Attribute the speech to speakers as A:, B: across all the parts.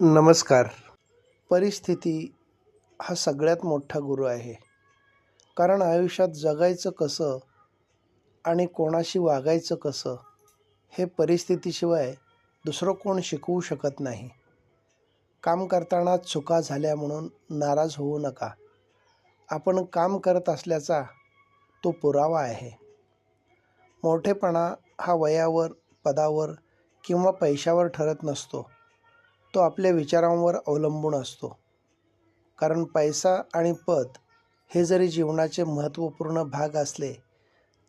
A: नमस्कार. परिस्थिती हा सगळ्यात मोठा गुरु आहे. कारण आयुष्यात जगायचं कसं आणि कोणाशी वागायचं कसं हे परिस्थितीशिवाय दुसरं कोण शिकवू शकत नाही. काम करताना चुका झाल्या म्हणून नाराज होऊ नका. आपण काम करत असल्याचा तो पुरावा आहे. मोठेपणा हा वयावर पदावर किंवा पैशावर ठरत नसतो. तो आपल्या विचारांवर अवलंबून असतो. कारण पैसा आणि पद हे जरी जीवनाचे महत्त्वपूर्ण भाग असले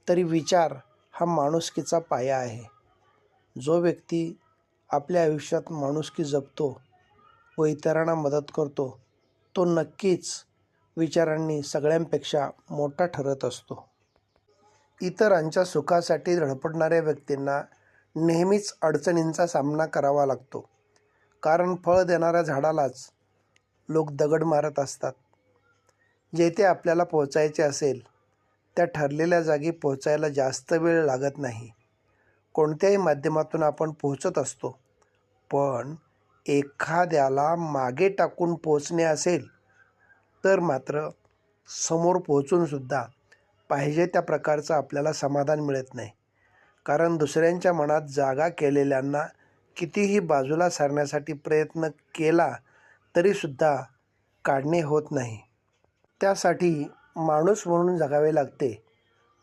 A: तरी विचार हा माणुसकीचा पाया आहे. जो व्यक्ती आपल्या आयुष्यात माणुसकी जपतो व इतरांना मदत करतो तो नक्कीच विचारांनी सगळ्यांपेक्षा मोठा ठरत असतो. इतरांच्या सुखासाठी धडपडणाऱ्या व्यक्तींना नेहमीच अडचणींचा सामना करावा लागतो. कारण फळ देणाऱ्या झाडालाच लोक दगड मारत असतात. जेथे आपल्याला पोहोचायचे असेल त्या ठरलेल्या जागी पोहोचायला जास्त वेळ लागत नाही. कोणत्याही माध्यमातून आपण पोहोचत असतो. पण एखाद्याला मागे टाकून पोचणे असेल तर मात्र समोर पोहोचूनसुद्धा पाहिजे त्या प्रकारचं आपल्याला समाधान मिळत नाही. कारण दुसऱ्यांच्या मनात जागा केलेल्यांना कितीही बाजूला सारण्यासाठी प्रयत्न केला तरीसुद्धा काढणे होत नाही. त्यासाठी माणूस म्हणून जगावे लागते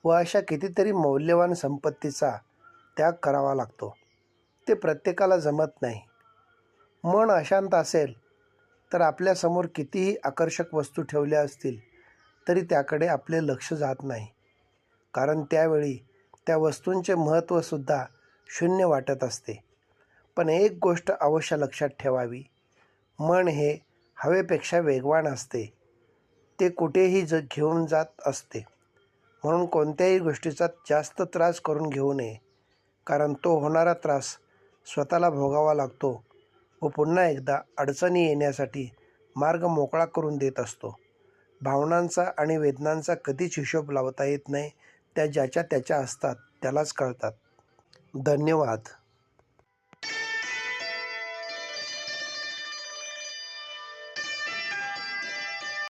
A: व अशा कितीतरी मौल्यवान संपत्तीचा त्याग करावा लागतो. ते प्रत्येकाला जमत नाही. मन अशांत असेल तर आपल्यासमोर कितीही आकर्षक वस्तू ठेवल्या असतील तरी त्याकडे आपले लक्ष जात नाही. कारण त्यावेळी त्या वस्तूंचे महत्त्वसुद्धा शून्य वाटत असते. पण एक गोष्ट अवश्य लक्षात ठेवावी. मन हे हवेपेक्षा वेगवान असते. ते कुठेही ज घेऊन जात असते. म्हणून कोणत्याही गोष्टीचा जास्त त्रास करून घेऊ नये. कारण तो होणारा त्रास स्वतःला भोगावा लागतो व पुन्हा एकदा अडचणी येण्यासाठी मार्ग मोकळा करून देत असतो. भावनांचा आणि वेदनांचा कधीच हिशोब लावता येत नाही. त्या ज्याच्या त्याच्या असतात त्यालाच कळतात. धन्यवाद.